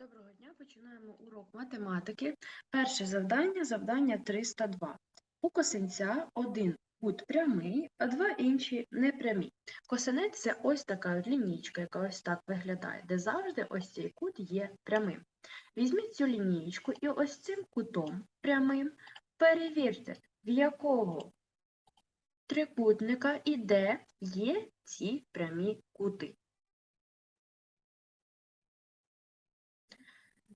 Доброго дня, починаємо урок математики. Перше завдання завдання 302. У косинця один кут прямий, а два інші непрямі. Косинець це ось така лінійка, яка ось так виглядає, де завжди ось цей кут є прямим. Візьміть цю лінійку і ось цим кутом прямим перевірте, в якого трикутника і де є ці прямі кути.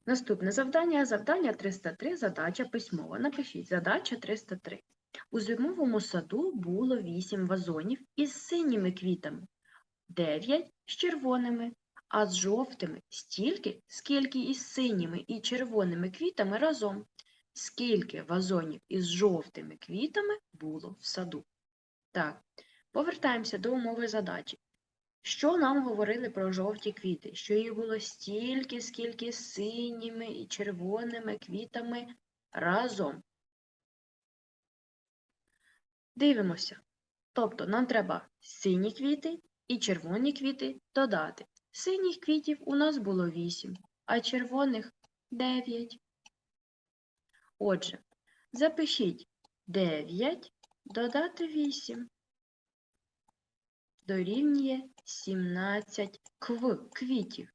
Наступне завдання завдання 303, задача письмова. Напишіть задача 303. У зимовому саду було 8 вазонів із синіми квітами, 9 з червоними, а з жовтими стільки, скільки із синіми і червоними квітами разом. Скільки вазонів із жовтими квітами було в саду? Так, повертаємося до умови задачі. Що нам говорили про жовті квіти? Що їх було стільки, скільки з синіми і червоними квітами разом. Дивимося. Тобто нам треба сині квіти і червоні квіти додати. Синіх квітів у нас було 8, а червоних 9. Отже, запишіть 9 додати 8 дорівнює 17 кв квітів.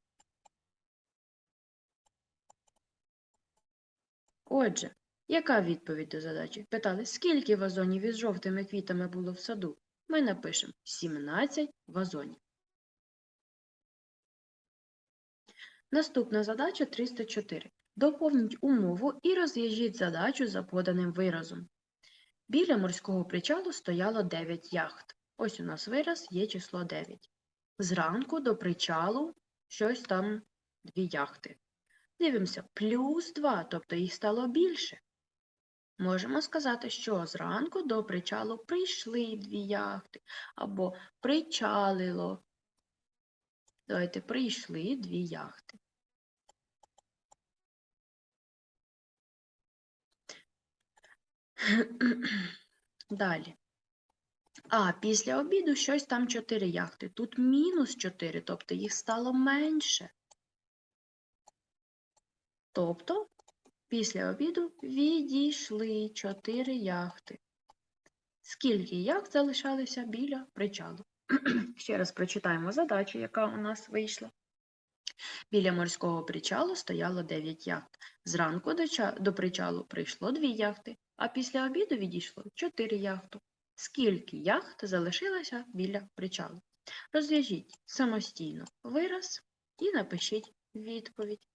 Отже, яка відповідь до задачі? Питали, скільки вазонів із жовтими квітами було в саду? Ми напишемо 17 вазонів. Наступна задача 304. Доповніть умову і розв'яжіть задачу за поданим виразом. Біля морського причалу стояло 9 яхт. Ось у нас вираз є число 9. Зранку до причалу щось там дві яхти. Дивимося, плюс 2, тобто їх стало більше. Можемо сказати, що зранку до причалу прийшли дві яхти, або причалило. Давайте прийшли дві яхти. Далі. А після обіду щось там 4 яхти. Тут мінус 4, тобто їх стало менше. Тобто, після обіду відійшли 4 яхти. Скільки яхт залишалися біля причалу? Ще раз прочитаємо задачу, яка у нас вийшла. Біля морського причалу стояло 9 яхт. Зранку до, ча- до причалу прийшло 2 яхти, а після обіду відійшло 4 яхти. Скільки яхт залишилося біля причалу? Розв'яжіть самостійно вираз і напишіть відповідь.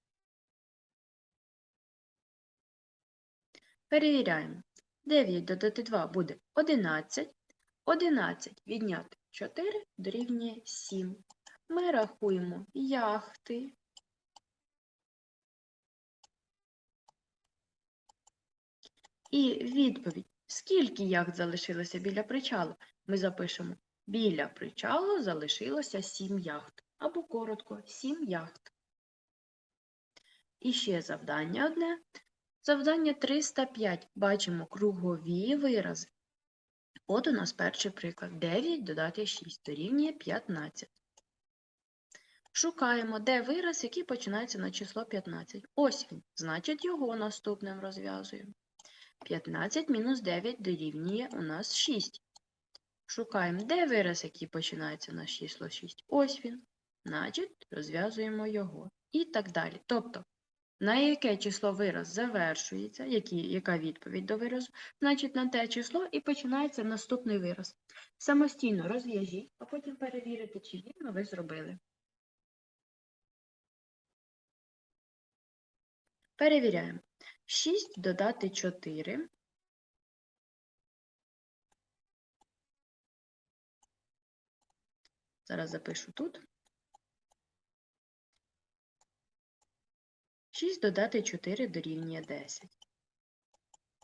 Перевіряємо. 9 додати 2 буде 11. 11 відняти 4 дорівнює 7. Ми рахуємо яхти. І відповідь. Скільки яхт залишилося біля причалу? Ми запишемо. Біля причалу залишилося 7 яхт. Або коротко 7 яхт. І ще завдання одне. Завдання 305. Бачимо кругові вирази. От у нас перший приклад. 9 додати 6 дорівнює 15. Шукаємо, де вираз, який починається на число 15. Ось він. Значить, його наступним розв'язуємо. 15 мінус 9 дорівнює у нас 6. Шукаємо, де вираз, який починається на число 6. Ось він. Значить, розв'язуємо його. І так далі. Тобто, на яке число вираз завершується, які, яка відповідь до виразу, значить на те число і починається наступний вираз. Самостійно розв'яжіть, а потім перевірите, чи вірно ви зробили. Перевіряємо. 6 додати 4. Зараз запишу тут. 6 додати 4 дорівнює 10.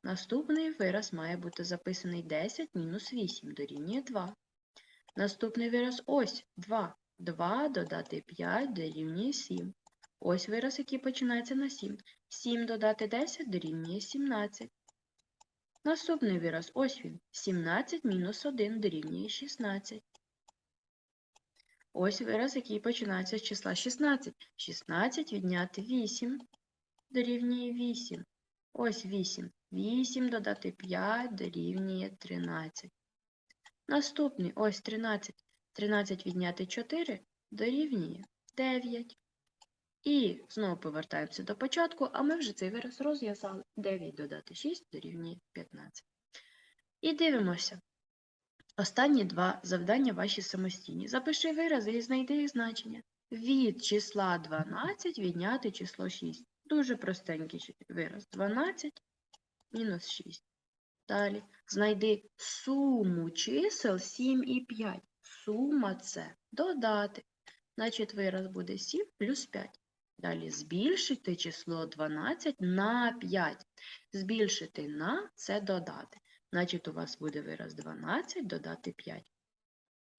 Наступний вираз має бути записаний 10 мінус 8 дорівнює 2. Наступний вираз ось 2. 2 додати 5 дорівнює 7. Ось вираз, який починається на 7. 7 додати 10 дорівнює 17. Наступний вираз ось він. 17 мінус 1 дорівнює 16. Ось вираз, який починається з числа 16. 16 відняти 8 дорівнює 8. Ось 8. 8 додати 5 дорівнює 13. Наступний, ось 13. 13 відняти 4 дорівнює 9. І знову повертаємося до початку, а ми вже цей вираз розв'язали. 9 додати 6 дорівнює 15. І дивимося. Останні два завдання ваші самостійні. Запиши вирази і знайди їх значення. Від числа 12 відняти число 6. Дуже простенький вираз. 12 мінус 6. Далі. Знайди суму чисел 7 і 5. Сума це додати. Значить, вираз буде 7 плюс 5. Далі збільшити число 12 на 5. Збільшити на це додати. Значить, у вас буде вираз 12 додати 5.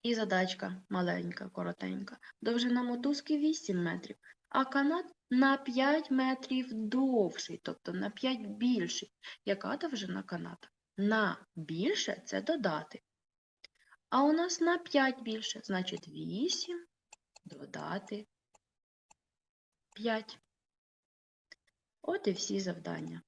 І задачка маленька, коротенька. Довжина мотузки 8 метрів, а канат на 5 метрів довший, тобто на 5 більший. Яка довжина каната? На більше це додати. А у нас на 5 більше, значить 8 додати 5. От і всі завдання.